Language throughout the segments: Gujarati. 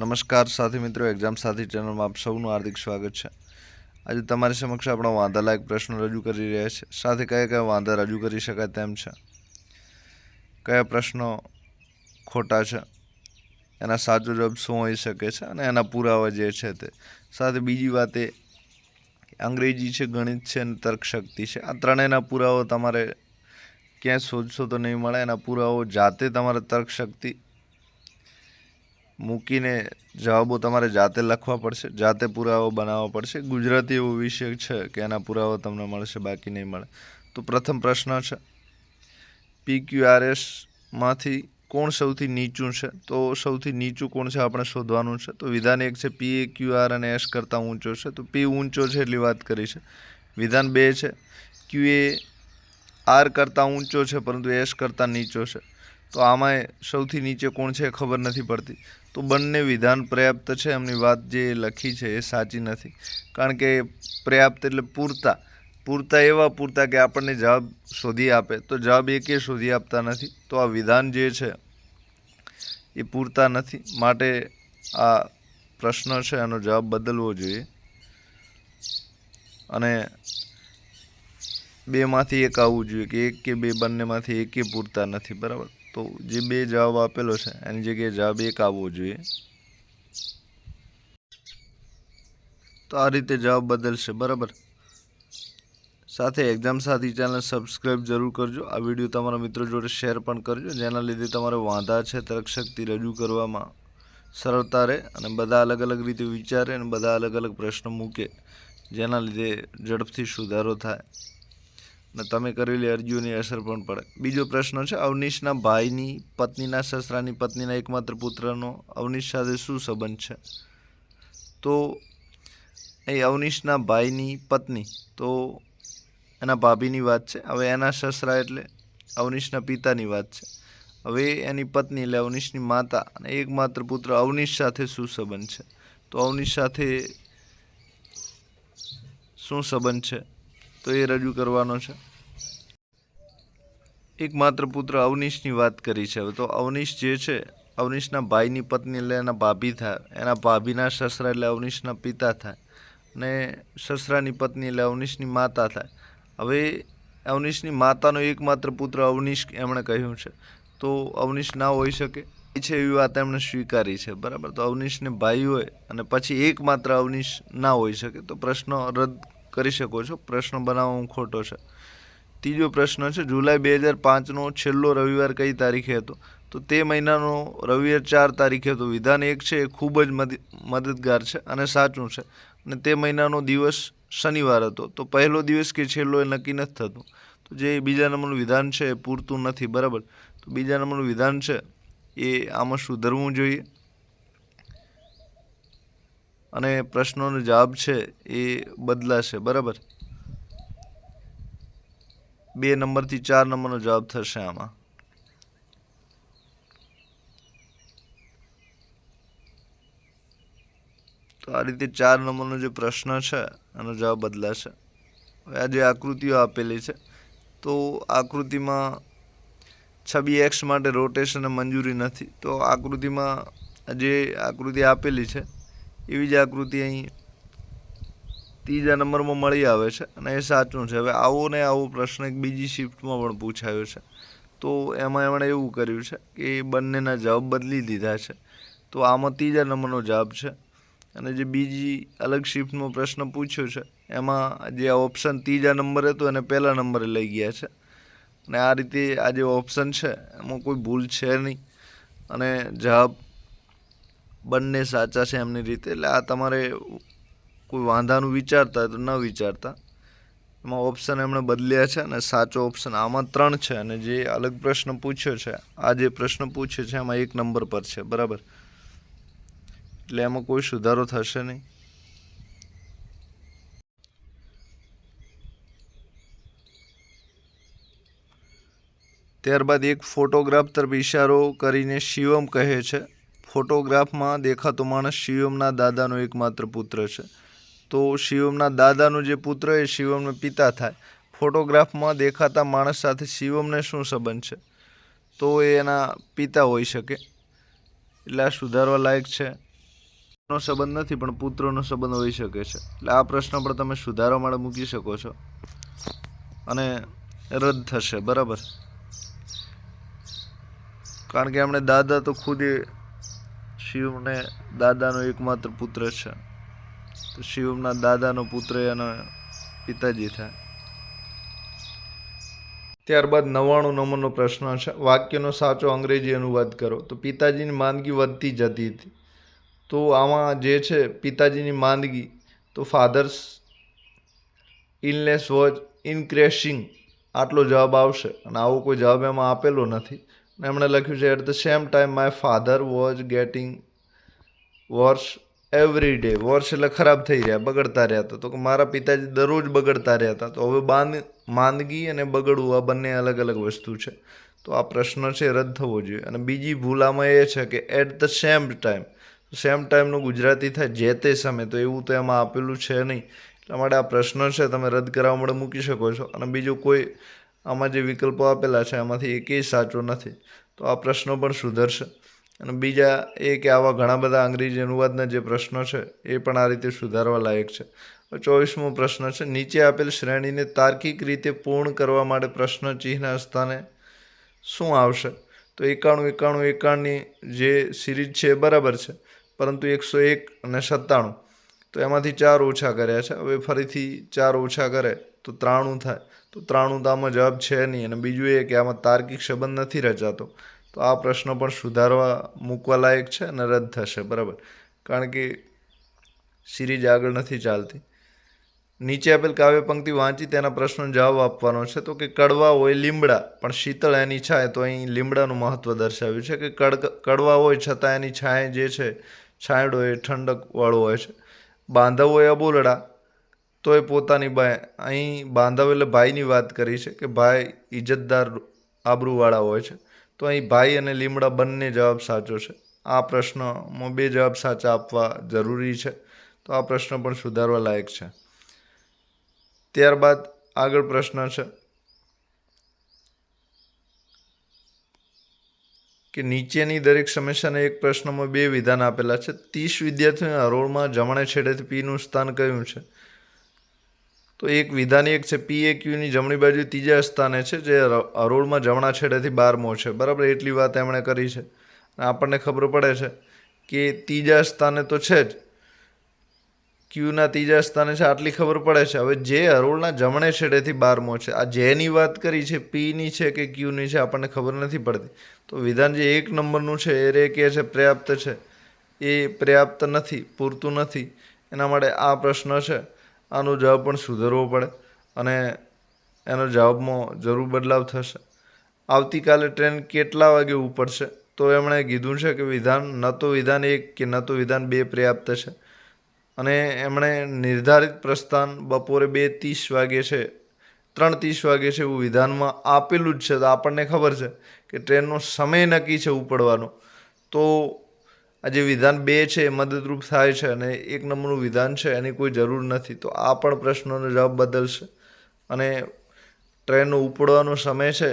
નમસ્કાર સાથી મિત્રો એક્ઝામ સાથી ચેનલમાં આપ સૌનું હાર્દિક સ્વાગત છે. આજે તમારી સમક્ષ આપણા વાંધાલાયક પ્રશ્નો રજૂ કરી રહ્યા છે. સાથે કયા કયા વાંધા રજૂ કરી શકાય તેમ છે? કયા પ્રશ્નો ખોટા છે? એના સાચો જવાબ શું હોઈ શકે છે અને એના પુરાવા જે છે તે. સાથે બીજી વાત એ, અંગ્રેજી છે, ગણિત છે અને તર્કશક્તિ છે. આ ત્રણેયના પુરાવો તમારે ક્યાંય શોધશો તો નહીં મળે. એના પુરાવો જાતે તમારે તર્કશક્તિ મૂકીને જવાબો તમારે જાતે લખવા પડશે, જાતે પુરાવો બનાવવા પડશે. ગુજરાતી એવો વિષય છે કે એના પુરાવા તમને મળશે, બાકી નહીં મળે. તો પ્રથમ પ્રશ્ન છે, પી ક્યુ એસમાંથી કોણ સૌથી નીચું છે? તો સૌથી નીચું કોણ છે આપણે શોધવાનું છે. તો વિધાન એક છે, પી એ ક્યુ આર અને એસ કરતાં ઊંચો છે. તો પી ઊંચો છે એટલી વાત કરી છે. વિધાન બે છે, ક્યુ એ આર કરતાં ઊંચો છે, પરંતુ એસ કરતાં નીચો છે. તો આમાં સૌથી નીચે કોણ છે ખબર નથી પડતી. તો બંને વિધાન પર્યાપ્ત છે? એમની વાત જે લખી છે એ સાચી નથી. કારણ કે પર્યાપ્ત એટલે પૂરતા. પૂરતા એવા પૂરતા કે આપણને જવાબ શોધી આપે. તો જવાબ એકે શોધી આપતા નથી? તો આ વિધાન જે છે એ પૂરતા નથી. માટે આ પ્રશ્ન છે, એનો જવાબ બદલવો જોઈએ. અને બેમાંથી એક આવવું જોઈએ કે એક કે બે બંનેમાંથી એકે પૂરતા નથી. બરાબર? તો જે બે જવાબ આપેલો છે, એની જગ્યાએ જવાબ એક આવવો જોઈએ. તો આ રીતે જવાબ બદલશે, બરાબર? સાથે એક્ઝામ સાથી ચેનલ સબસ્ક્રાઈબ જરૂર કરજો. આ વીડિયો તમારા મિત્રો જોડે શેર પણ કરજો, જેના લીધે તમારે વાંધા છે, તર્કશક્તિ રજૂ કરવામાં સરળતા રહે અને બધા અલગ અલગ રીતે વિચારે અને બધા અલગ અલગ પ્રશ્નો મૂકે, જેના લીધે ઝડપથી સુધારો થાય. અને તમે કરેલી અરજીઓની અસર પણ પડે. બીજો પ્રશ્ન છે, અવનીશના ભાઈની પત્નીના સસરાની પત્નીના એકમાત્ર પુત્રનો અવનીશ સાથે શું સંબંધ છે? તો એ અવનીશના ભાઈની પત્ની, તો એના ભાભીની વાત છે. હવે એના સસરા એટલે અવનીશના પિતાની વાત છે. હવે એની પત્ની એટલે અવનીશની માતા અને એકમાત્ર પુત્ર અવનીશ સાથે શું સંબંધ છે? તો અવનીશ સાથે શું સંબંધ છે? તો એ રજૂ કરવાનો છે. એકમાત્ર પુત્ર અવનીશની વાત કરી છે. હવે તો અવનીશ જે છે, અવનીશના ભાઈની પત્ની એટલે એના ભાભી થાય. એના ભાભીના સસરા એટલે અવનીશના પિતા થાય. અને સસરાની પત્ની એટલે અવનીશની માતા થાય. હવે અવનીશની માતાનો એકમાત્ર પુત્ર અવનીશ એમણે કહ્યું છે. તો અવનીશ ના હોઈ શકે. એ છે એવી વાત એમણે સ્વીકારી છે. બરાબર? તો અવનીશને ભાઈ હોય અને પછી એકમાત્ર અવનીશ ના હોઈ શકે. તો પ્રશ્ન રદ કરી શકો છો. પ્રશ્ન બનાવવામાં ખોટો છે. ત્રીજો પ્રશ્ન છે, જુલાઈ બે હજાર પાંચનો છેલ્લો રવિવાર કઈ તારીખે હતો? તો તે મહિનાનો રવિવાર ચાર તારીખે હતો. વિધાન એક છે, એ ખૂબ જ મદ- મદદગાર છે અને સાચું છે. અને તે મહિનાનો દિવસ શનિવાર હતો. તો પહેલો દિવસ કે છેલ્લો એ નક્કી નથી થતું. તો જે બીજા નંબરનું વિધાન છે એ પૂરતું નથી, બરાબર? તો બીજા નંબરનું વિધાન છે એ આમાં સુધરવું જોઈએ? અને પ્રશ્નોનો જવાબ છે એ બદલાશે, બરાબર? બે નંબરથી ચાર નંબરનો જવાબ થશે આમાં. તો આ રીતે ચાર નંબરનો જે પ્રશ્ન છે, એનો જવાબ બદલાશે. હવે આ જે આકૃતિઓ આપેલી છે, તો આકૃતિમાં છબી એક્સ માટે રોટેશન મંજૂરી નથી. તો આકૃતિમાં જે આકૃતિ આપેલી છે એવી જ આકૃતિ અહીં ત્રીજા નંબરમાં મળી આવે છે અને એ સાચું છે. હવે આવો ને આવો પ્રશ્ન એક બીજી શિફ્ટમાં પણ પૂછાયો છે. તો એમાં એમણે એવું કર્યું છે કે એ બંનેના જવાબ બદલી દીધા છે. તો આમાં ત્રીજા નંબરનો જવાબ છે. અને જે બીજી અલગ શિફ્ટનો પ્રશ્ન પૂછ્યો છે, એમાં જે ઓપ્શન ત્રીજા નંબરે હતો એને પહેલા નંબરે લઈ ગયા છે. અને આ રીતે આ જે ઓપ્શન છે, એમાં કોઈ ભૂલ છે નહીં. અને જવાબ બંને સાચા છે એમની રીતે. એટલે આ તમારે કોઈ વાંધાનું વિચારતા તો ન વિચારતા. એમાં ઓપ્શન એમણે બદલ્યા છે અને સાચો ઓપ્શન આમાં ત્રણ છે અને જે અલગ પ્રશ્ન પૂછ્યો છે, આ જે પ્રશ્ન પૂછ્યો છે એમાં એક નંબર પર છે, બરાબર? એટલે એમાં કોઈ સુધારો થશે નહીં. ત્યારબાદ એક ફોટોગ્રાફ તરફ ઇશારો કરીને શિવમ કહે છે ફોટોગ્રાફમાં દેખાતો માણસ શિવમના દાદાનો એકમાત્ર પુત્ર છે. તો શિવમના દાદાનો જે પુત્ર એ શિવમનો પિતા થાય. ફોટોગ્રાફમાં દેખાતા માણસ સાથે શિવમને શું સંબંધ છે? તો એ એના પિતા હોઈ શકે. એટલે આ સુધારવા લાયક છે. નો સંબંધ નથી, પણ પુત્રનો સંબંધ હોઈ શકે છે. એટલે આ પ્રશ્ન પણ તમે સુધારવા માટે મૂકી શકો છો. અને રદ થશે, બરાબર? કારણ કે એમણે દાદા તો ખુદ શિવને દાદાનો એકમાત્ર પુત્ર છે. તો શિવના દાદાનો પુત્ર એનો પિતાજી થાય. ત્યારબાદ નવ્વાણું નંબરનો પ્રશ્ન છે. વાક્યનો સાચો અંગ્રેજી અનુવાદ કરો. તો પિતાજીની માંદગી વધતી જતી હતી. તો આમાં જે છે પિતાજીની માંદગી, તો ફાધર્સ ઇનલેસ વોચ ઇનક્રેશિંગ આટલો જવાબ આવશે અને આવો કોઈ જવાબ એમાં આપેલો નથી. એમણે લખ્યું છે at the same time my father was getting worse every day worse એટલે ખરાબ થઈ રહ્યા, બગડતા રહ્યા હતા. તો કે મારા પિતાજી દરરોજ બગડતા રહ્યા હતા. તો હવે બાંધ, માંદગી અને બગડવું આ બંને અલગ અલગ વસ્તુ છે. તો આ પ્રશ્ન છે, રદ થવો જોઈએ. અને બીજી ભૂલ આમાં એ છે કે at the same time same ટાઈમનું ગુજરાતી થાય જે તે સમય. તો એવું તો એમાં આપેલું છે નહીં. એટલા માટે આ પ્રશ્ન છે, તમે રદ કરાવવા માટે મૂકી શકો છો. અને બીજું કોઈ આમાં જે વિકલ્પો આપેલા છે એમાંથી એકેય સાચો નથી. તો આ પ્રશ્નો પણ સુધરશે. અને બીજા એ કે આવા ઘણા બધા અંગ્રેજી અનુવાદના જે પ્રશ્નો છે, એ પણ આ રીતે સુધારવા લાયક છે. ચોવીસમો પ્રશ્ન છે, નીચે આપેલ શ્રેણીને તાર્કિક રીતે પૂર્ણ કરવા માટે પ્રશ્ન ચિહ્ન સ્થાને શું આવશે? તો એકાણું એકાણું એકાણની જે સિરીઝ છે એ બરાબર છે, પરંતુ એકસો એક અને સત્તાણું. તો એમાંથી ચાર ઓછા કર્યા છે. હવે ફરીથી ચાર ઓછા કરે તો ત્રાણું થાય. તો ત્રાણું તો આમાં જવાબ છે નહીં. અને બીજું એ કે આમાં તાર્કિક સંબંધ નથી રચાતો. તો આ પ્રશ્ન પણ સુધારવા મૂકવા લાયક છે અને રદ થશે. બરાબર? કારણ કે સિરીજ આગળ નથી ચાલતી. નીચે આપેલ કાવ્ય પંક્તિ વાંચી તેના પ્રશ્નનો જવાબ આપવાનો છે. તો કે કડવા હોય લીમડા, પણ શીતળ એની છાય, તો અહીં લીમડાનું મહત્ત્વ દર્શાવ્યું છે કે કડ કડવા હોય છતાં એની છાંય જે છે, છાંયડો એ ઠંડકવાળો હોય છે. બાંધવ હોય અબોલડા તો એ પોતાની બાય, અહીં બાંધવ એટલે ભાઈની વાત કરી છે કે ભાઈ ઇજ્જતદાર આબરૂવાળા હોય છે. તો અહીં ભાઈ અને લીમડા બંને જવાબ સાચો છે. આ પ્રશ્નમાં બે જવાબ સાચા આપવા જરૂરી છે. તો આ પ્રશ્ન પણ સુધારવા લાયક છે. ત્યારબાદ આગળ પ્રશ્ન છે કે નીચેની દરેક સમસ્યાના એક પ્રશ્નમાં બે વિધાન આપેલા છે. ત્રીસ વિદ્યાર્થીઓના હરોળમાં જમણે છેડેથી પીનું સ્થાન કયું છે? તો એક વિધાન એક છે પી એ ક્યુની જમણી બાજુ ત્રીજા સ્થાને છે, જે અરોળમાં જમણા છેડેથી બારમો છે. બરાબર, એટલી વાત એમણે કરી છે. આપણને ખબર પડે છે કે ત્રીજા સ્થાને તો છે જ. ક્યુના ત્રીજા સ્થાને છે, આટલી ખબર પડે છે. હવે જે અરોળના જમણે છેડેથી બારમો છે, આ જેની વાત કરી છે પીની છે કે ક્યુની છે, આપણને ખબર નથી પડતી. તો વિધાન જે એક નંબરનું છે, એ રે કે છે, પર્યાપ્ત છે? એ પર્યાપ્ત નથી, પૂરતું નથી. એના માટે આ પ્રશ્ન છે. આનો જવાબ પણ સુધરવો પડે અને એનો જવાબમાં જરૂર બદલાવ થશે. આવતીકાલે ટ્રેન કેટલા વાગે ઉપડશે? તો એમણે કીધું છે કે વિધાન, ન તો વિધાન એક કે ન તો વિધાન બે પર્યાપ્ત છે. અને એમણે નિર્ધારિત પ્રસ્થાન બપોરે બે ત્રીસ વાગે છે ત્રણ ત્રીસ વાગે છે એવું વિધાનમાં આપેલું જ છે. તો આપણને ખબર છે કે ટ્રેનનો સમય નક્કી છે ઉપડવાનો. તો આ જે વિધાન બે છે એ મદદરૂપ થાય છે અને એક નંબરનું વિધાન છે, એની કોઈ જરૂર નથી. તો આ પણ પ્રશ્નોનો જવાબ બદલશે અને ટ્રેનનો ઉપડવાનો સમય છે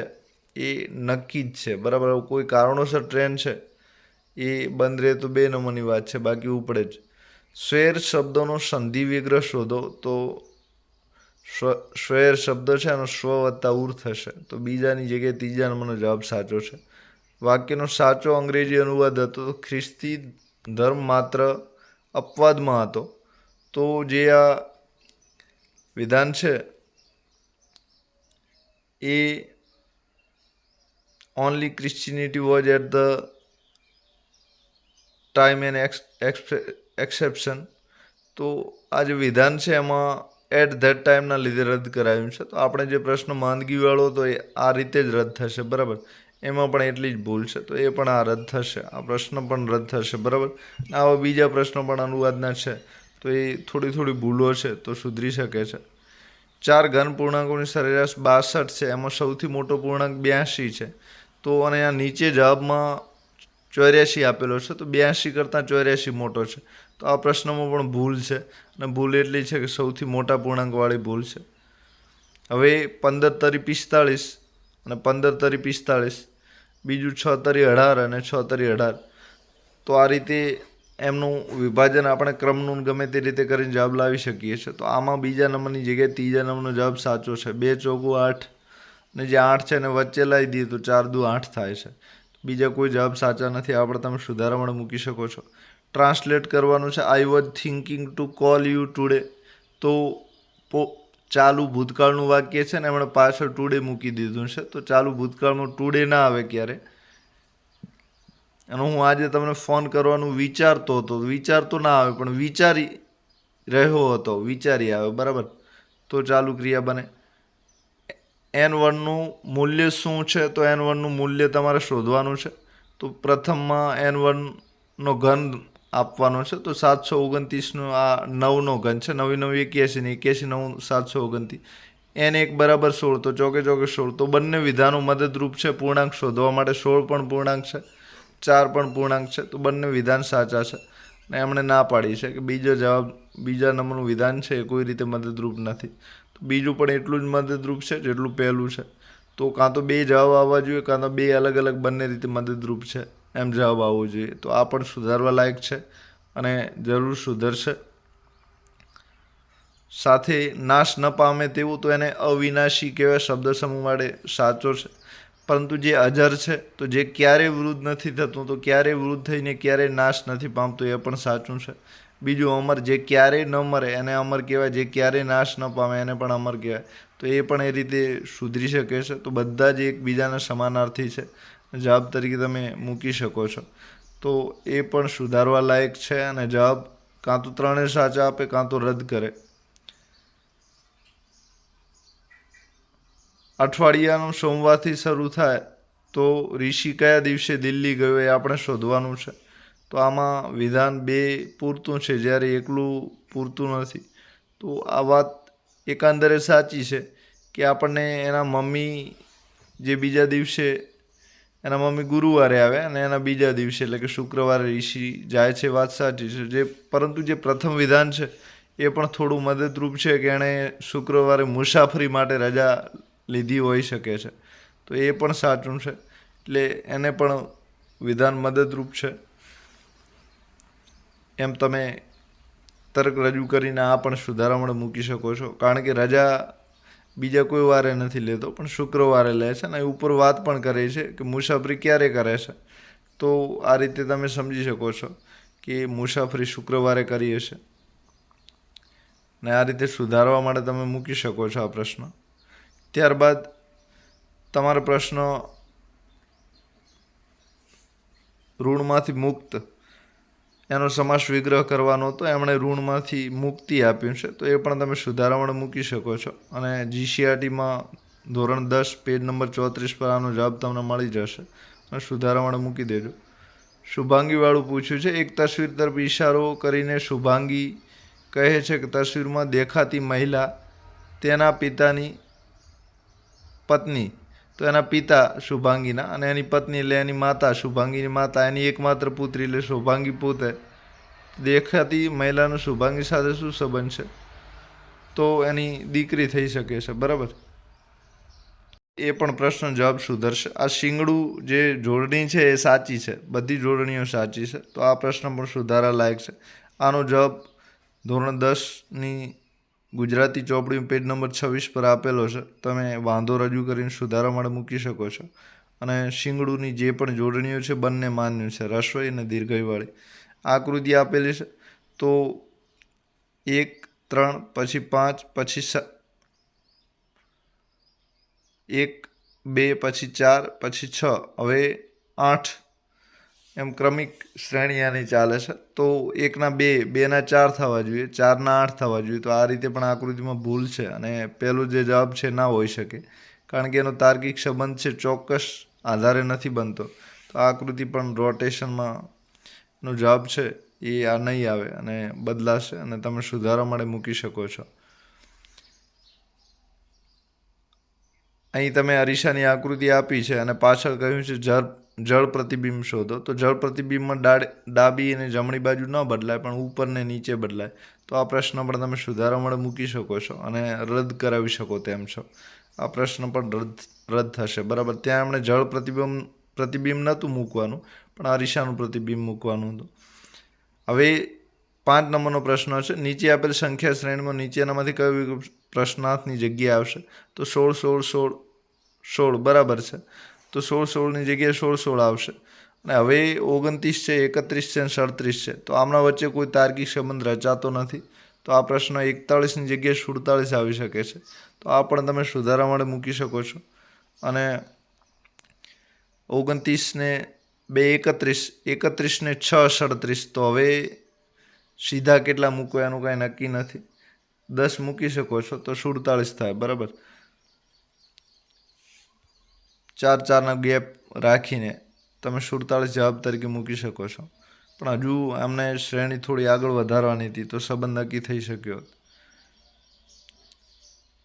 એ નક્કી જ છે. બરાબર? કોઈ કારણોસર ટ્રેન છે એ બંધ રહે તો બે નંબરની વાત છે, બાકી ઉપડે જ. શ્વેર શબ્દોનો સંધિ વિગ્રહ શોધો તો સ્વ શ્વેર શબ્દ છે એનો સ્વ વત્તા ઉર થશે તો બીજાની જગ્યાએ ત્રીજા નંબરનો જવાબ સાચો છે. વાક્યનો સાચો અંગ્રેજી અનુવાદ હતો, ખ્રિસ્તી ધર્મ માત્ર અપવાદમાં હતો. તો જે આ વિધાન છે, એ only Christianity was at the time an exception તો આ જે વિધાન છે, એમાં એટ ધેટ ટાઈમના લીધે રદ કરાયું છે. તો આપણે જે પ્રશ્ન માંદગીવાળો હતો, એ આ રીતે જ રદ થશે. બરાબર? એમાં પણ એટલી જ ભૂલ છે. તો એ પણ આ રદ થશે. આ પ્રશ્ન પણ રદ થશે, બરાબર? આવા બીજા પ્રશ્નો પણ અનુવાદના છે. તો એ થોડી થોડી ભૂલો છે, તો સુધરી શકે છે. ચાર ઘન પૂર્ણાંકોની સરેરાશ બાસઠ છે. એમાં સૌથી મોટો પૂર્ણાંક બ્યાસી છે. તો અને આ નીચે જવાબમાં ચોર્યાસી આપેલો છે. તો બ્યાસી કરતાં ચોર્યાસી મોટો છે. તો આ પ્રશ્નમાં પણ ભૂલ છે અને ભૂલ એટલી છે કે સૌથી મોટા પૂર્ણાંકવાળી ભૂલ છે. હવે પંદર તરી પિસ્તાળીસ અને પંદર તરી પિસ્તાળીસ, બીજું છ તરી અઢાર અને છ તરી અઢાર. તો આ રીતે એમનું વિભાજન આપણે ક્રમનું ગમે તે રીતે કરીને જવાબ લાવી શકીએ છીએ. તો આમાં બીજા નંબરની જગ્યાએ ત્રીજા નંબરનો જવાબ સાચો છે. બે ચોગુ આઠ, ને જે આઠ છે એને વચ્ચે લાવી દઈએ તો ચાર દુ આઠ થાય છે. બીજા કોઈ જવાબ સાચા નથી. આપણે તમે સુધારામણ મૂકી શકો છો. ટ્રાન્સલેટ કરવાનું છે. I was thinking to call you today તો પો ચાલુ ભૂતકાળનું વાક્ય છે ને એમણે પાછળ ટુડે મૂકી દીધું છે. તો ચાલુ ભૂતકાળમાં ટુડે ના આવે ક્યારે? અને હું આજે તમને ફોન કરવાનું વિચારતો હતો. વિચારતો ના આવે, પણ વિચારી રહ્યો હતો. વિચારી આવે બરાબર? તો ચાલુ ક્રિયા બને. એન વનનું મૂલ્ય શું છે? તો એન વનનું મૂલ્ય તમારે શોધવાનું છે. તો પ્રથમમાં એન વનનો ઘન આપવાનો છે. તો સાતસો ઓગણત્રીસનો આ નવનો ઘન છે. નવી નવી એક્યાસી ને એક્યાસી નવ સાતસો ઓગણત્રીસ. એને એક બરાબર સોળ. તો ચોકે ચોકે સોળ. તો બંને વિધાનો મદદરૂપ છે. પૂર્ણાંક શોધવા માટે સોળ પણ પૂર્ણાંક છે. ચાર પણ પૂર્ણાંક છે. તો બંને વિધાન સાચા છે. ને એમણે ના પાડી છે કે બીજો જવાબ, બીજા નંબરનું વિધાન છે એ કોઈ રીતે મદદરૂપ નથી. તો બીજું પણ એટલું જ મદદરૂપ છે જેટલું પહેલું છે. તો કાં તો બે જવાબ આવવા જોઈએ, કાં તો બે અલગ અલગ બંને રીતે મદદરૂપ છે. એમ જવાબ આવવો જોઈએ. તો આ પણ સુધારવા લાયક છે અને જરૂર સુધરશે. સાથે નાશ ન પામે તેવું તો એને અવિનાશી કહેવાય, શબ્દ સમૂહ માટે સાચો છે. પરંતુ જે અજર છે, તો જે ક્યારેય વૃદ્ધ નથી થતું, તો ક્યારેય વૃદ્ધ થઈને ક્યારેય નાશ નથી પામતું, એ પણ સાચું છે. બીજું, અમર જે ક્યારેય ન મરે, એને અમર કહેવાય, જે ક્યારેય નાશ ન પામે, એને પણ અમર કહેવાય. તો એ પણ એ રીતે સુધરી શકે છે. તો બધા જ એકબીજાના સમાનાર્થી છે. જવાબ તરીકે તમે મૂકી શકો છો. તો એ પણ સુધારવા લાયક છે અને જવાબ કાં તો ત્રણેય સાચા આપે, કાં તો રદ કરે. અઠવાડિયાનું સોમવારથી શરૂ થાય તો ઋષિ કયા દિવસે દિલ્હી ગયો એ આપણે શોધવાનું છે. તો આમાં વિધાન બે પૂરતું છે, જ્યારે એકલું પૂરતું નથી. તો આ વાત એકંદરે સાચી છે કે આપણને એના મમ્મી જે બીજા દિવસે એના મમ્મી ગુરુવારે આવે અને એના બીજા દિવસે, એટલે કે શુક્રવારે ઋષિ જાય છે વાત સાચી છે. જે, પરંતુ જે પ્રથમ વિધાન છે, એ પણ થોડું મદદરૂપ છે કે એણે શુક્રવારે મુસાફરી માટે રજા લીધી હોઈ શકે છે. તો એ પણ સાચું છે. એટલે એને પણ વિધાન મદદરૂપ છે. એમ તમે તર્ક રજૂ કરીને આ પણ સુધારામણ મૂકી શકો છો. કારણ કે રજા બીજા કોઈ વારે નથી લેતો, પણ શુક્રવારે લે છે અને ઉપર વાત પણ કરે છે કે મુસાફરી ક્યારે કરે છે. તો આ રીતે તમે સમજી શકો છો કે મુસાફરી શુક્રવારે કરી હશે. ને આ રીતે સુધારવા માટે તમે મૂકી શકો છો આ પ્રશ્ન. ત્યારબાદ તમારો પ્રશ્ન ઋણમાંથી મુક્ત એનો સમાસ વિગ્રહ કરવાનો હતો, એમણે ઋણમાંથી મુક્તિ આપ્યું છે. તો એ પણ તમે સુધારામણ મૂકી શકો છો. અને જીસીઆરટીમાં ધોરણ દસ, પેજ નંબર ચોત્રીસ પર આનો જવાબ તમને મળી જશે. અને સુધારામણ મૂકી દેજો. શુભાંગીવાળું પૂછ્યું છે, એક તસવીર તરફ ઇશારો કરીને શુભાંગી કહે છે કે તસવીરમાં દેખાતી મહિલા તેના પિતાની પત્ની તો એના પિતા શુભાંગીના અને એની પત્ની એટલે એની માતા શુભાંગીની માતા એની એકમાત્ર પુત્રી એટલે શુભાંગી પોતે. દેખાતી મહિલાનો શુભાંગી સાથે શું સંબંધ છે? તો એની દીકરી થઈ શકે છે, બરાબર? એ પણ પ્રશ્ન જવાબ સુધરશે. આ શિંગડું જે જોડણી છે એ સાચી છે, બધી જોડણીઓ સાચી છે. તો આ પ્રશ્ન પણ સુધારા લાયક છે. આનો જવાબ ધોરણ દસની ગુજરાતી ચોપડી પેજ નંબર છવ્વીસ પર આપેલો છે. તમે વાંધો રજૂ કરીને સુધારા માટે મૂકી શકો છો. અને શિંગડુની જે પણ જોડણીઓ છે, બંને માન્ય છે, રસોઈ અને દીર્ઘયવાળી. આકૃતિ આપેલી છે. તો એક, ત્રણ, પછી પાંચ, પછી એક, બે, પછી ચાર, પછી છ. હવે આઠ એમ ક્રમિક શ્રેણી આની ચાલે છે. તો એકના બે, બેના ચાર થવા જોઈએ, ચારના આઠ થવા જોઈએ. તો આ રીતે પણ આકૃતિમાં ભૂલ છે અને પહેલું જે જવાબ છે ના હોઈ શકે. કારણ કે એનો તાર્કિક સંબંધ છે, ચોક્કસ આધારે નથી બનતો. તો આ આકૃતિ પણ રોટેશનમાં નો જવાબ છે, એ આ નહીં આવે અને બદલાશે અને તમે સુધારા માટે મૂકી શકો છો. અહીં તમે અરીસાની આકૃતિ આપી છે અને પાછળ કહ્યું છે જળ જળ પ્રતિબિંબ શોધો, તો જળ પ્રતિબિંબમાં ડાળ, ડાબી અને જમણી બાજુ ન બદલાય, પણ ઉપર ને નીચે બદલાય. તો આ પ્રશ્ન પણ તમે સુધારા માટે મૂકી શકો છો અને રદ કરાવી શકો તેમ છો. આ પ્રશ્ન પણ રદ રદ થશે. બરાબર, ત્યાં એમણે જળ પ્રતિબિંબ પ્રતિબિંબ નહોતું મૂકવાનું, પણ અરીસાનું પ્રતિબિંબ મૂકવાનું હતું. હવે પાંચ નંબરનો પ્રશ્ન છે, નીચે આપેલ સંખ્યા શ્રેણીમાં નીચેનામાંથી કયો વિકલ્પ પ્રશ્નાર્થની જગ્યાએ આવશે? તો સોળ સોળ સોળ સોળ બરાબર છે. તો સોળ સોળની જગ્યાએ સોળ સોળ આવશે. અને હવે ઓગણત્રીસ છે, એકત્રીસ છે અને સડત્રીસ છે. તો આમના વચ્ચે કોઈ તાર્કિક સંબંધ રચાતો નથી. તો આ પ્રશ્ન એકતાળીસની જગ્યાએ સુડતાળીસ આવી શકે છે. તો આ પણ તમે સુધારા માટે મૂકી શકો છો. અને ઓગણત્રીસને બે એકત્રીસ, એકત્રીસને છ સડત્રીસ. તો હવે સીધા કેટલા મૂકો એનું કાંઈ નક્કી નથી. દસ મૂકી શકો છો તો સુડતાળીસ થાય, બરાબર? ચાર ચારના ગેપ રાખીને તમે સુડતાળીસ જવાબ તરીકે મૂકી શકો છો. પણ હજુ એમને શ્રેણી થોડી આગળ વધારવાની હતી તો સંબંધ નક્કી થઈ શક્યો હતો.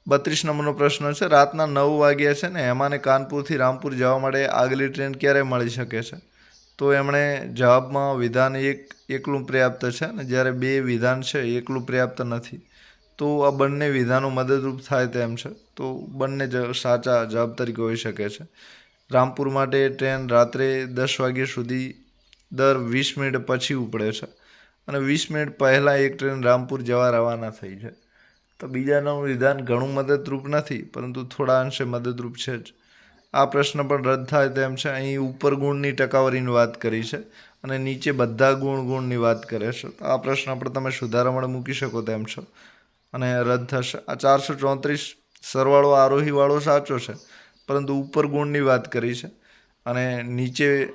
બત્રીસ નંબરનો પ્રશ્ન છે, રાતના નવ વાગ્યા છે ને એમાંને કાનપુરથી રામપુર જવા માટે આગલી ટ્રેન ક્યારે મળી શકે છે? તો એમણે જવાબમાં વિધાન એક, એકલું પર્યાપ્ત છે અને જ્યારે બે વિધાન છે, એકલું પર્યાપ્ત નથી. તો આ બંને વિધાનો મદદરૂપ થાય તેમ છે. તો બંને સાચા જવાબ તરીકે હોઈ શકે છે. રામપુર માટે ટ્રેન રાત્રે દસ વાગ્યા સુધી દર વીસ મિનિટ પછી ઉપડે છે અને વીસ મિનિટ પહેલાં એક ટ્રેન રામપુર જવા રવાના થઈ છે. તો બીજાનું વિધાન ઘણું મદદરૂપ નથી, પરંતુ થોડા અંશે મદદરૂપ છે જ. આ પ્રશ્ન પણ રદ થાય તેમ છે. અહીં ઉપર ગુણની ટકાવારીની વાત કરી છે અને નીચે બધા ગુણ ગુણની વાત કરે છે. તો આ પ્રશ્ન પણ તમે સુધારા માટે મૂકી શકો તેમ છો. અને રદ થશે. આ ચારસો ચોત્રીસ સરવાળો આરોહીવાળો સાચો છે. પરંતુ ઉપર ગુણની વાત કરી છે અને નીચે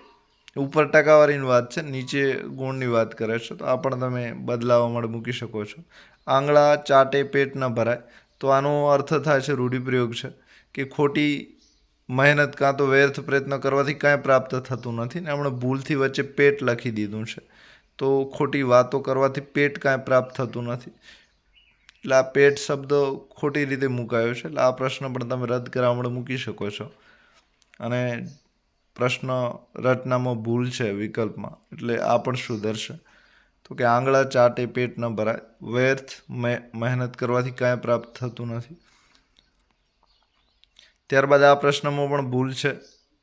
ઉપર ટકાવારીની વાત છે, નીચે ગુણની વાત કરે છે. તો આ પણ તમે બદલાવા માટે મૂકી શકો છો. આંગળા ચાટે પેટ ન ભરાય. તો આનો અર્થ થાય છે રૂઢિપ્રયોગ છે કે ખોટી મહેનત કાં તો વ્યર્થ પ્રયત્ન કરવાથી કાંઈ પ્રાપ્ત થતું નથી ને એમણે ભૂલથી વચ્ચે પેટ લખી દીધું છે. તો ખોટી વાતો કરવાથી પેટ કાંઈ પ્રાપ્ત થતું નથી. એટલે આ પેટ શબ્દ ખોટી રીતે મુકાયો છે. એટલે આ પ્રશ્ન પણ તમે રદ કરવા મૂકી શકો છો. અને પ્રશ્ન રચનામાં ભૂલ છે વિકલ્પમાં, એટલે આ પણ સુધરશે. તો કે આંગળા ચાટે પેટ ન ભરાય. વ્યર્થ મહેનત કરવાથી કાંઈ પ્રાપ્ત થતું નથી. ત્યારબાદ આ પ્રશ્નમાં પણ ભૂલ છે.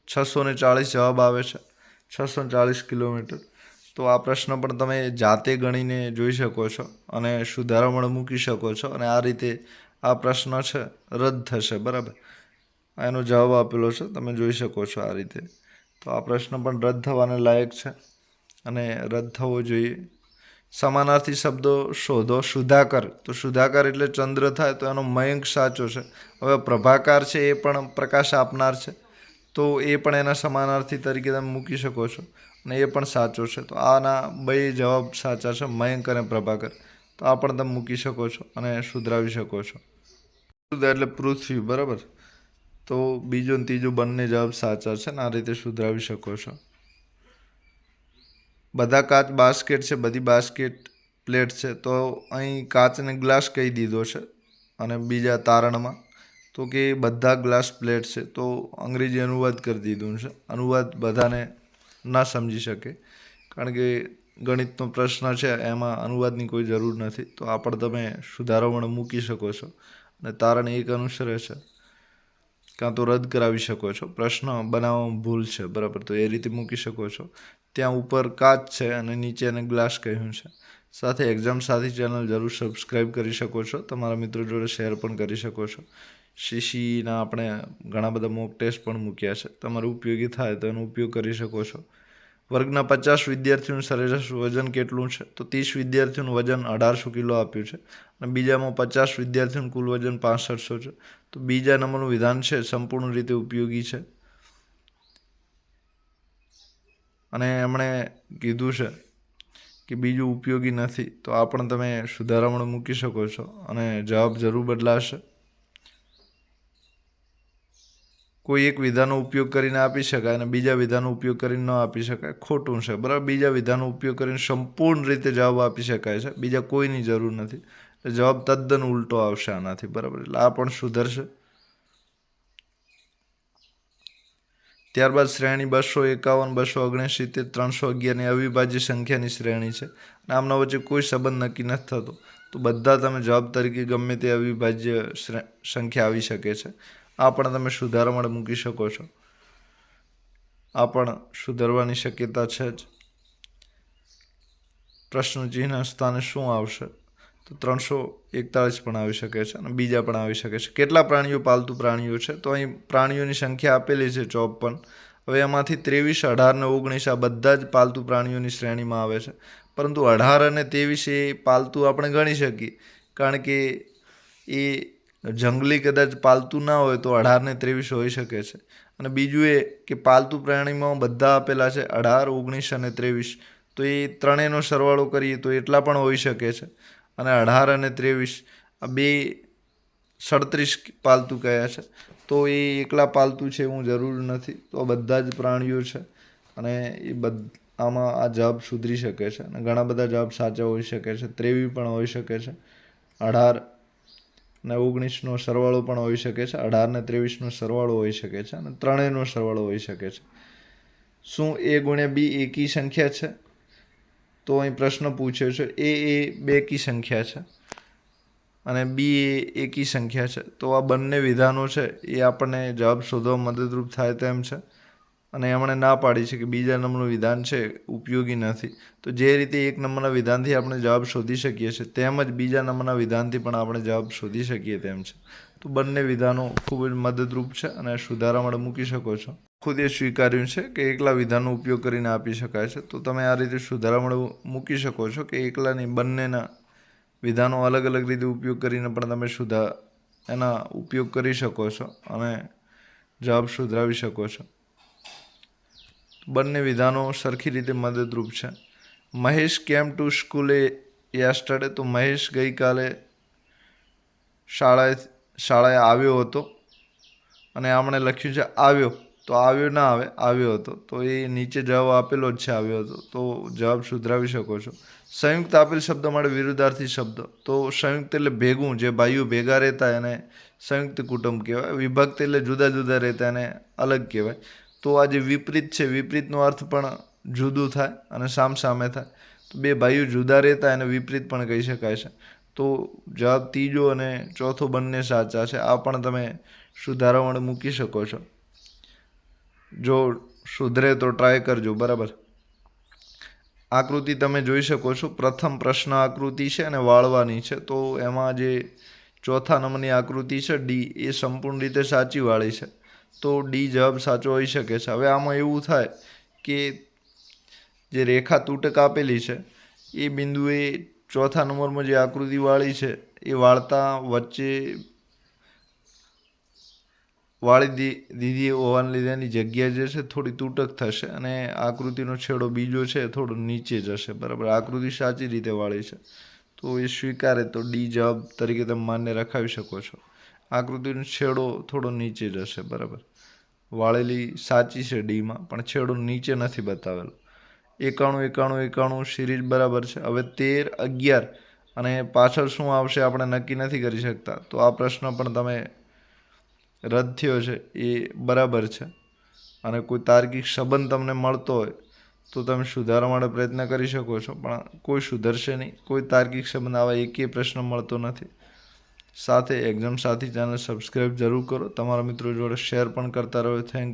છસો ને ચાળીસ જવાબ આવે છે. છસો ચાળીસ કિલોમીટર. તો આ પ્રશ્ન પણ તમે જાતે ગણીને જોઈ શકો છો અને સુધારામણ મૂકી શકો છો અને આ રીતે આ પ્રશ્ન છે, રદ થશે, બરાબર? એનો જવાબ આપેલો છે, તમે જોઈ શકો છો આ રીતે. તો આ પ્રશ્ન પણ રદ થવાને લાયક છે અને રદ થવો જોઈએ. સમાનાર્થી શબ્દો શોધો, સુધાકર. તો સુધાકર એટલે ચંદ્ર થાય તો એનો મયંક સાચો છે. હવે પ્રભાકાર છે એ પણ પ્રકાશ આપનાર છે. તો એ પણ એના સમાનાર્થી તરીકે તમે મૂકી શકો છો. અને એ પણ સાચો છે. તો આના બે જવાબ સાચા છે, મયંક અને પ્રભાકર. તો આ પણ તમે મૂકી શકો છો અને સુધરાવી શકો છો. એટલે પૃથ્વી, બરાબર? તો બીજો ને ત્રીજો બંને જવાબ સાચા છે ને આ રીતે સુધરાવી શકો છો. બધા કાચ બાસ્કેટ છે, બધી બાસ્કેટ પ્લેટ છે. તો અહીં કાચને ગ્લાસ કહી દીધો છે અને બીજા તારણમાં. તો કે બધા ગ્લાસ પ્લેટ છે. તો અંગ્રેજી અનુવાદ કરી દીધું છે. અનુવાદ બધાને ના સમજી શકે. કારણ કે ગણિતનો પ્રશ્ન છે, એમાં અનુવાદની કોઈ જરૂર નથી. તો આ પણ તમે સુધારામણ મૂકી શકો છો. અને તારણ એક અનુસરે છે. કાં તો રદ કરાવી શકો છો. પ્રશ્ન બનાવવામાં ભૂલ છે, બરાબર? તો એ રીતે મૂકી શકો છો. ત્યાં ઉપર કાચ છે અને નીચે એને ગ્લાસ કહ્યું છે. સાથે એક્ઝામ સાથી ચેનલ જરૂર સબસ્ક્રાઈબ કરી શકો છો. તમારા મિત્રો જોડે શેર પણ કરી શકો છો. સીસીના આપણે ઘણા બધા મોક ટેસ્ટ પણ મૂક્યા છે. તમારે ઉપયોગી થાય તો એનો ઉપયોગ કરી શકો છો. વર્ગના પચાસ વિદ્યાર્થીઓનું સરેરાશ વજન કેટલું છે? તો ત્રીસ વિદ્યાર્થીઓનું વજન અઢારસો કિલો આપ્યું છે અને બીજામાં પચાસ વિદ્યાર્થીઓનું કુલ વજન પાંસઠસો છે. તો બીજા નંબરનું વિધાન છે સંપૂર્ણ રીતે ઉપયોગી છે. અને એમણે કીધું છે કે બીજું ઉપયોગી નથી. તો આ પણ તમે સુધારામણ મૂકી શકો છો અને જવાબ જરૂર બદલાશે. કોઈ એક વિધાનો ઉપયોગ કરીને આપી શકાય અને બીજા વિધાનો ઉપયોગ કરીને ન આપી શકાય. ખોટું છે. બરાબર? બીજા વિધાનો ઉપયોગ કરીને સંપૂર્ણ રીતે જવાબ આપી શકાય છે. બીજા કોઈની જરૂર નથી. જવાબ તદ્દન ઉલટો આવશે આનાથી. બરાબર? એટલે આ પણ સુધરશે. ત્યારબાદ શ્રેણી બસો એકાવન, બસો ઓગણસિત્તેર, ત્રણસો અગિયારની અવિભાજ્ય સંખ્યાની શ્રેણી છે. અને આમના વચ્ચે કોઈ સંબંધ નક્કી નથી થતો. તો બધા તમે જવાબ તરીકે ગમે તે અવિભાજ્ય સંખ્યા આવી શકે છે. આ પણ તમે સુધારા માટે મૂકી શકો છો. આ પણ સુધારવાની શક્યતા છે જ. પ્રશ્નચિહ્ન સ્થાને શું આવશે? તો ત્રણસો એકતાળીસ પણ આવી શકે છે અને બીજા પણ આવી શકે છે. કેટલા પ્રાણીઓ પાલતુ પ્રાણીઓ છે? તો અહીં પ્રાણીઓની સંખ્યા આપેલી છે ચોપન. હવે એમાંથી ત્રેવીસ, અઢાર ને ઓગણીસ આ બધા જ પાલતુ પ્રાણીઓની શ્રેણીમાં આવે છે. પરંતુ અઢાર અને ત્રેવીસ એ પાલતુ આપણે ગણી શકીએ. કારણ કે એ જંગલી કદાચ પાલતું ના હોય તો અઢાર ને ત્રેવીસ હોઈ શકે છે. અને બીજું એ કે પાલતુ પ્રાણીમાં બધા આપેલા છે અઢાર, ઓગણીસ અને ત્રેવીસ. તો એ ત્રણેયનો સરવાળો કરીએ તો એટલા પણ હોઈ શકે છે. અને અઢાર અને ત્રેવીસ, આ બે સડત્રીસ પાલતુ કયા છે. તો એ એકલા પાલતુ છે એવું જરૂર નથી. તો આ બધા જ પ્રાણીઓ છે અને એ બધ, આમાં આ જવાબ સુધરી શકે છે. અને ઘણા બધા જવાબ સાચા હોઈ શકે છે. ત્રેવી પણ હોઈ શકે છે. અઢાર ને ઓગણીસનો સરવાળો પણ હોઈ શકે છે, અઢાર ને ત્રેવીસનો સરવાળો હોઈ શકે છે અને ત્રણેયનો સરવાળો હોઈ શકે છે. શું એ ગુણ્યા બી એકી સંખ્યા છે? તો અહીં પ્રશ્ન પૂછ્યો છે, એ એ બેકી સંખ્યા છે અને બી એ એકી સંખ્યા છે. તો આ બંને વિધાનો છે, એ આપણને જવાબ શોધવા મદદરૂપ થાય તેમ છે. અને એમણે ના પાડી છે કે બીજા નંબરનું વિધાન છે, ઉપયોગી નથી. તો જે રીતે એક નંબરના વિધાનથી આપણે જવાબ શોધી શકીએ છીએ, તેમ જ બીજા નંબરના વિધાનથી પણ આપણે જવાબ શોધી શકીએ તેમ છે. તો બંને વિધાનો ખૂબ જ મદદરૂપ છે અને સુધારા માટે મૂકી શકો છો. ખુદ એ સ્વીકાર્યું છે કે એકલા વિધાનનો ઉપયોગ કરીને આપી શકાય છે. તો તમે આ રીતે સુધારા માટે મૂકી શકો છો કે એકલાની બંનેના વિધાનો અલગ અલગ રીતે ઉપયોગ કરીને પણ તમે સુધા, એના ઉપયોગ કરી શકો છો અને જવાબ સુધરાવી શકો છો. બંને વિધાનો સરખી રીતે મદદરૂપ છે. મહેશ કેમ ટુ સ્કૂલે યસ્ટરડે તો મહેશ ગઈકાલે શાળાએ શાળાએ આવ્યો હતો અને આમણે લખ્યું છે આવ્યો. તો આવ્યો ના આવે, આવ્યો હતો. તો એ નીચે જવાબ આપેલો જ છે આવ્યો હતો. તો જવાબ સુધરાવી શકો છો. સંયુક્ત આપેલ શબ્દ માટે વિરુદ્ધાર્થી શબ્દ. તો સંયુક્ત એટલે ભેગું, જે ભાઈઓ ભેગા રહેતા એને સંયુક્ત કુટુંબ કહેવાય. વિભક્ત એટલે જુદા જુદા રહેતા એને અલગ કહેવાય. તો આ જે વિપરીત છે, વિપરીતનો અર્થ પણ જુદું થાય અને સામ સામે થાય. તો બે ભાઈઓ જુદા રહેતા એને વિપરીત પણ કહી શકાય છે. તો જવાબ ત્રીજો અને ચોથો બંને સાચા છે. આ પણ તમે સુધારવણ મૂકી શકો છો. જો સુધરે તો ટ્રાય કરજો, બરાબર? આકૃતિ તમે જોઈ શકો છો. પ્રથમ પ્રશ્ન આકૃતિ છે અને વાળવાની છે. તો એમાં જે ચોથા નંબરની આકૃતિ છે ડી એ સંપૂર્ણ રીતે સાચી વાળી છે. તો ડી જવાબ સાચો હોઈ શકે છે. હવે આમાં એવું થાય કે જે રેખા તૂટક આપેલી છે, એ બિંદુએ ચોથા નંબરમાં જે આકૃતિ વાળી છે, એ વાળતા વચ્ચે વાળી દીધી હોવાને લીધે એની જગ્યા જે છે થોડી તૂટક થશે અને આકૃતિનો છેડો બીજો છે થોડો નીચે જશે. બરાબર? આકૃતિ સાચી રીતે વાળી છે. તો એ સ્વીકારે તો ડી જવાબ તરીકે તમે માન્ય રખાવી શકો છો. આકૃતિનો છેડો થોડો નીચે જશે, બરાબર? વાળેલી સાચી છે ડીમાં, પણ છેડો નીચે નથી બતાવેલો. એકાણું એકાણું એકાણું સિરીઝ બરાબર છે. હવે તેર, અગિયાર અને પાછળ શું આવશે આપણે નક્કી નથી કરી શકતા. તો આ પ્રશ્ન પણ તમે રદ થયો છે, એ બરાબર છે. અને કોઈ તાર્કિક સંબંધ તમને મળતો હોય, તો તમે સુધારવા માટે પ્રયત્ન કરી શકો છો. પણ કોઈ સુધરશે નહીં. કોઈ તાર્કિક સંબંધ આવા એકેય પ્રશ્ન મળતો નથી. સાથે એક્ઝામ સાથી ચેનલ સબસ્ક્રાઈબ જરૂર કરો. તમારા મિત્રો જોડે શેર પણ કરતા રહો. Thank you